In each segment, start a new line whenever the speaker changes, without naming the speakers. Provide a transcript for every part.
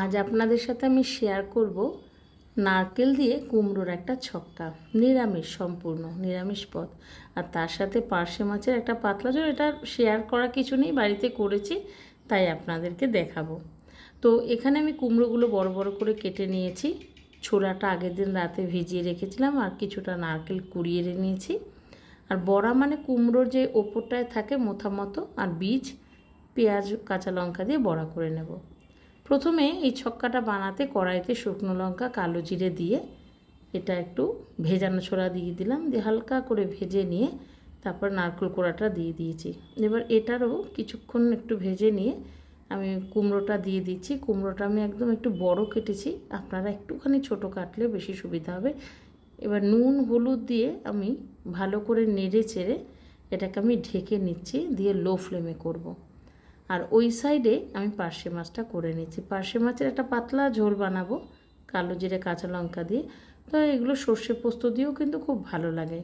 আজ আপনাদের সাথে আমি শেয়ার করব নারকেল দিয়ে কুমড়োর একটা ছক্কা, নিরামিষ সম্পূর্ণ, নিরামিষ পদ। আর তার সাথে পার্শে মাছের একটা পাতলা ঝোল, এটা শেয়ার করা কিছু নেই, বাড়িতে করেছি, তাই আপনাদেরকে দেখাবো। তো এখানে আমি কুমড়োগুলো বড় বড় করে কেটে নিয়েছি, ছোলাটা আগের দিন রাতে ভিজিয়ে রেখেছিলাম আর কিছুটা নারকেল কুড়িয়ে নিয়েছি। আর বড়া মানে কুমড়োর যে ওপরটায় থাকে মোথা মতো আর বীজ, পেঁয়াজ, কাঁচা লঙ্কা দিয়ে বড়া করে নেব। প্রথমে এই ছক্কাটা বানাতে কড়াইতে শুকনো লঙ্কা, কালো জিরে দিয়ে এটা একটু ভেজানো ছোড়া দিয়ে দিলাম, দিয়ে হালকা করে ভেজে নিয়ে তারপর নারকেল কোড়াটা দিয়ে দিয়েছি। এবার এটারও কিছুক্ষণ একটু ভেজে নিয়ে আমি কুমড়োটা দিয়ে দিচ্ছি। কুমড়োটা আমি একদম একটু বড় কেটেছি, আপনারা একটুখানি ছোট কাটলে বেশি সুবিধা হবে। এবার নুন, হলুদ দিয়ে আমি ভালো করে নেড়ে চেড়ে এটাকে আমি ঢেকে নিচ্ছি, দিয়ে লো ফ্লেমে করব। আর ওই সাইডে আমি পার্শে মাছটা করে নিচ্ছি। পার্শে মাছের একটা পাতলা ঝোল বানাবো, কালো জিরে, কাঁচা লঙ্কা দিয়ে। তো এগুলো সর্ষে পোস্ত দিয়েও কিন্তু খুব ভালো লাগে।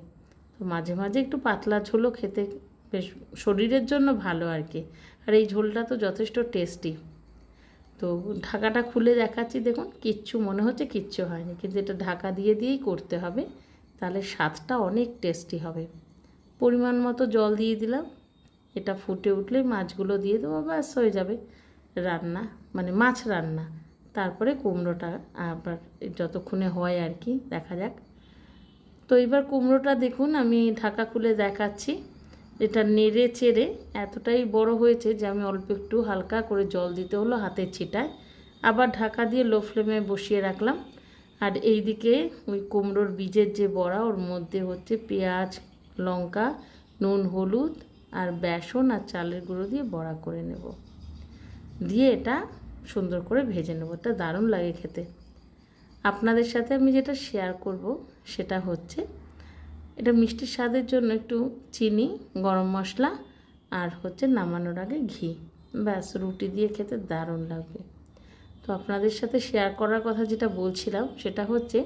তো মাঝে মাঝে একটু পাতলা ঝোলও খেতে বেশ শরীরের জন্য ভালো আর কি। আর এই ঝোলটা তো যথেষ্ট টেস্টি। তো ঢাকাটা খুলে দেখাচ্ছি, দেখুন, কিচ্ছু মনে হচ্ছে কিচ্ছু হয়নি। কিন্তু এটা ঢাকা দিয়ে দিয়েই করতে হবে, তাহলে স্বাদটা অনেক টেস্টি হবে। পরিমাণ মতো জল দিয়ে দিলাম। এটা ফুটে উঠলে মাছগুলো দিয়ে দেবো, ব্যাস হয়ে যাবে। রান্না মানে মাছ রান্না। তারপরে কুমড়োটা আবার যতক্ষণে হয় আর কি, দেখা যাক। তো এবার কুমড়োটা দেখুন, আমি ঢাকা খুলে দেখাচ্ছি। এটা নেড়ে চেড়ে এতটাই বড় হয়েছে যে আমি অল্প একটু হালকা করে জল দিতে হলো হাতের ছিটায়। আবার ঢাকা দিয়ে লো ফ্লেমে বসিয়ে রাখলাম। আর এই দিকে ওই কুমড়োর বীজের যে বড়া, ওর মধ্যে হচ্ছে পেঁয়াজ, লঙ্কা, নুন, হলুদ আর বেসন আর চালের গুঁড়ো দিয়ে বড়া করে নেব। দিয়ে এটা সুন্দর করে ভেজে নেব। এটা দারুণ লাগে খেতে। আপনাদের সাথে আমি যেটা শেয়ার করব সেটা হচ্ছে, এটা মিষ্টির স্বাদের জন্য একটু চিনি, গরম মশলা আর হচ্ছে নামানোর আগে ঘি। ব্যাস, রুটি দিয়ে খেতে দারুণ লাগবে তো আপনাদের সাথে শেয়ার করার কথা যেটা বলছিলাম সেটা হচ্ছে,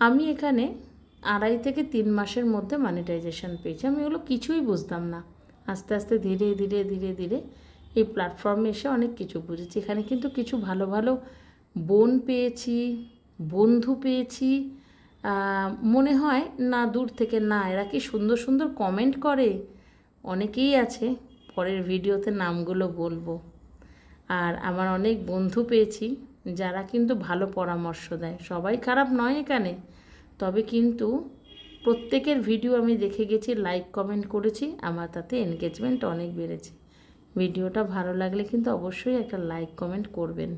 আমি এখানে আড়াই থেকে তিন মাসের মধ্যে মনিটাইজেশন পেয়েছি। আমি এগুলো কিছুই বুঝতাম না। আস্তে আস্তে ধীরে ধীরে ধীরে ধীরে এই প্ল্যাটফর্মে এসে অনেক কিছু বুঝেছি। এখানে কিন্তু কিছু ভালো ভালো বোন পেয়েছি, বন্ধু পেয়েছি। মনে হয় না দূর থেকে, না, এরা কি সুন্দর সুন্দর কমেন্ট করে? অনেকেই আছে, পরের ভিডিওতে নামগুলো বলব। আর আমার অনেক বন্ধু পেয়েছি, যারা কিন্তু ভালো পরামর্শ দেয়। সবাই খারাপ নয় এখানে, তবে কিন্তু প্রত্যেকের ভিডিও আমি দেখে গেছি লাইক কমেন্ট করেছি, আমার তাতে এনগেজমেন্ট অনেক বেড়েছে। ভিডিওটা ভালো লাগলে কিন্তু অবশ্যই একটা লাইক কমেন্ট করবেন।